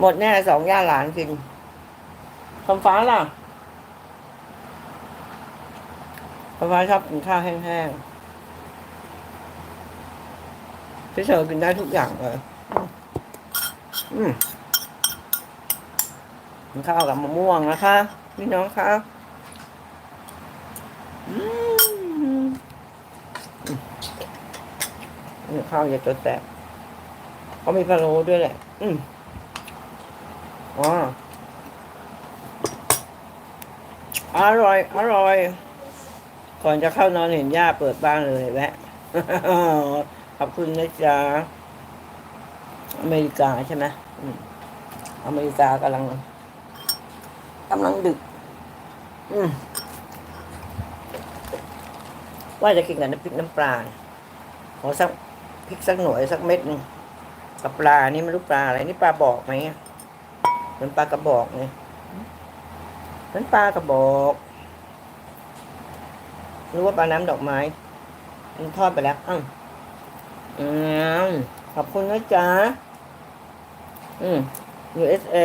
หมดแน่สองย่าหลานกินคำฟ้าล่ะคำฟ้าชอบกินข้าวแห้งๆพี่เชอร์กินได้ทุกอย่างเลย อืมกินข้าวกับมะม่วงนะคะพี่น้องคะอืมข้าวอย่าตัวแตกเขามีพะโล้ด้วยแหละ อืม อ๋ออร่อย อร่อย ก่อนจะเข้านอนเห็นย่าเปิดบ้านเลยแวะขอบคุณนะจ๊ะ อเมริกาใช่ไหมอเมริกากำลังกำลังดึก อืมว่าจะกินกับน้ำพริกน้ำปลาขอสักพริกสักหน่วยสักเม็ดหนึงกับปลานี่ไม่รู้ปลาอะไรนี่ปลาบอกไหม เหมือนปลากระบอกไงเหมือนปลากระบอกรู้ว่าปลาน้ำดอกไม้มันทอดไปแล้วอ้าวอืมขอบคุณนะจ๊ะ อืม USA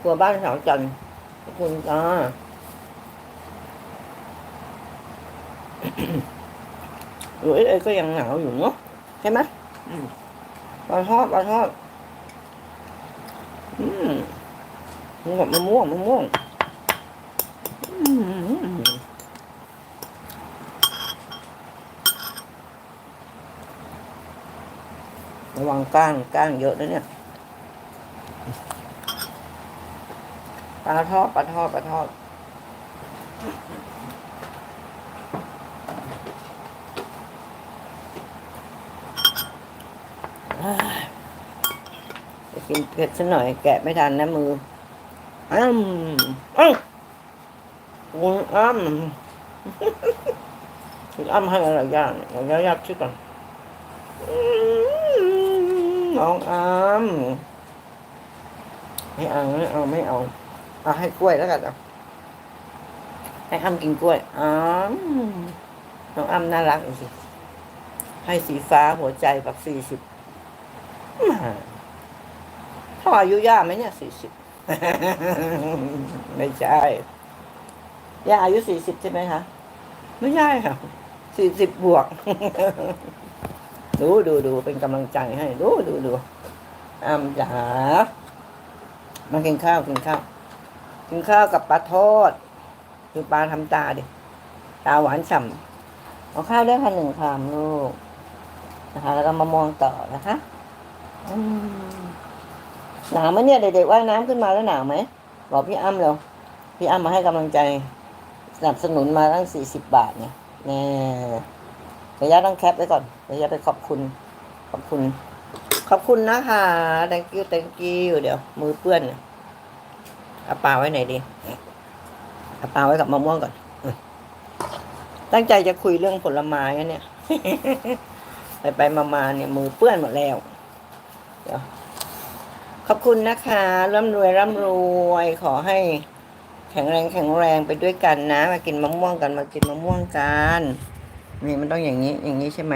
ครัวบ้านสาวจันขอบคุณจ้า USA ก็ยังหนาวอยู่เนาะใช่ไหมอืมปลาทอดปลาทอด อืม นี่กับมะม่วงมะม่วงระวังก้างก้างเยอะนะเนี่ยปลาทอดปลาทอดปลาทอดจะกินเผ็ดซะหน่อยแกะไม่ทันนะมือ อ้ำอ้ำคุณอ้ำคุณอ้ำให้อะไรย่างเนี่ยเรายับชื่อก่อนอืมน้องอ้ำไม่เอาไม่เอาไม่เอาเอาให้กล้วยแล้วกันเอาให้อ้ำกินกล้วยอ้ำน้องอ้ำน่ารักอีกสิให้สีฟ้าหัวใจแบบสี่สิบเท่าอายุย่าไหมเนี่ยสี่สิบ ไม่ใช่ย่าอายุสี่สิบใช่ไหมคะ ไม่ใช่ค่ะสี่สิบบวก ดูดูดูเป็นกำลังใจให้ ดูดูดูอ้ำจ๋ามากินข้าวกินข้าวกินข้าวกับปลาทอดดูปลาทำตาดิ ตาหวานฉ่ำเอาข้าวได้ค่ะหนึ่งคำลูกนะคะ แล้วก็มามองต่อนะคะ อืม หนาวไหมเนี่ยเด็กๆว่ายน้ำขึ้นมาแล้วหนาวไหมบอกพี่อ้ำเร็วพี่อ้ำมาให้กำลังใจ สนับสนุนมาตั้งสี่สิบบาทเนี่ยแน่เดี๋ยวย่าต้องแคปไว้ก่อนเดี๋ยวย่าไปขอบคุณ ขอบคุณ ขอบคุณนะคะ thank you thank you เดี๋ยว มือเปื้อนเนี่ยเอาปลาไว้ไหนดีเอาปลาไว้กับมะม่วงก่อน ตั้งใจจะคุยเรื่องผลไม้เนี่ย ไปไปมามาเนี่ยมือเปื้อนหมดแล้ว เดี๋ยว ขอบคุณนะคะ ร่ำรวยร่ำรวยขอให้แข็งแรงแข็งแรงไปด้วยกันนะ มากินมะม่วงกันมากินมะม่วงกันนี่มันต้องอย่างนี้อย่างนี้ใช่ไหม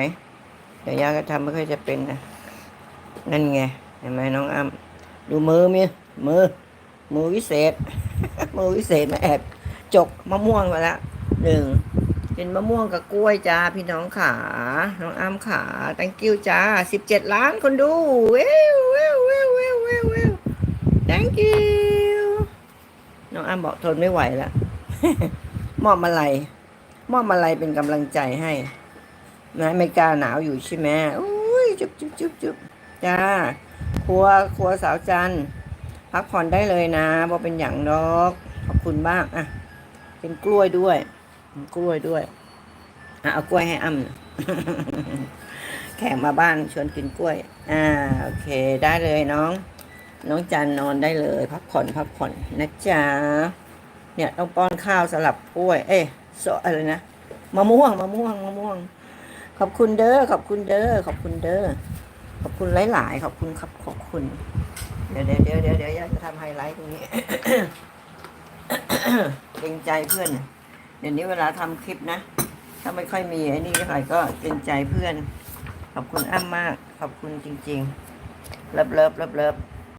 เดี๋ยวยาก็ทำไม่ค่อยจะเป็นนะนั่นไงเห็นไหมน้องอ้ำดูมือมีมือ มือวิเศษ มือวิเศษนะแอบจกมะม่วงมาละหนึ่งเป็นมะม่วงกับกล้วยจ้าพี่น้องขา น้องอ้ำขา thank you จ้าสิบเจ็ดล้านคนดูเว้วเว้ว เว้วเว้ว thank you น้องอ้ำบอกทนไม่ไหวแล้วมอบมาลัยมอบมาลัยเป็นกำลังใจให้ นะอเมริกาหนาวอยู่ใช่ไหมอุ้ยจุ๊บจุ๊บจุ๊บจุ๊บจ้าครัวครัวสาวจันพักผ่อนได้เลยนะบอเป็นอย่างดอกขอบคุณมากอะ เป็นกล้วยด้วยกล้วยด้วยอะเอากล้วยให้อ้ำแขกมาบ้านชวนกินกล้วย อ่า โอเค ได้เลยน้อง น้องจันนอนได้เลย พักผ่อนพักผ่อนนะจ๊ะเนี่ยต้องป้อนข้าวสลับกล้วย เอ้ยโซอะไรนะมะม่วงมะม่วงมะม่วง ขอบคุณเด้อขอบคุณเด้อขอบคุณเด้อขอบคุณหลายๆขอบคุณครับขอบคุณ เดี๋ยวเดี๋ยวเดี๋ยวเดี๋ยวเดี๋ยวจะทำไฮไลท์ตรงนี้เกรงใจเพื่อนเดี๋ยวนี้เวลาทำคลิปนะถ้าไม่ค่อยมีไอ้นี่เท่าไหร่ก็เกรงใจเพื่อน ขอบคุณอ้ำมาก ขอบคุณจริงๆเลิฟเลิฟเลิฟเลิฟ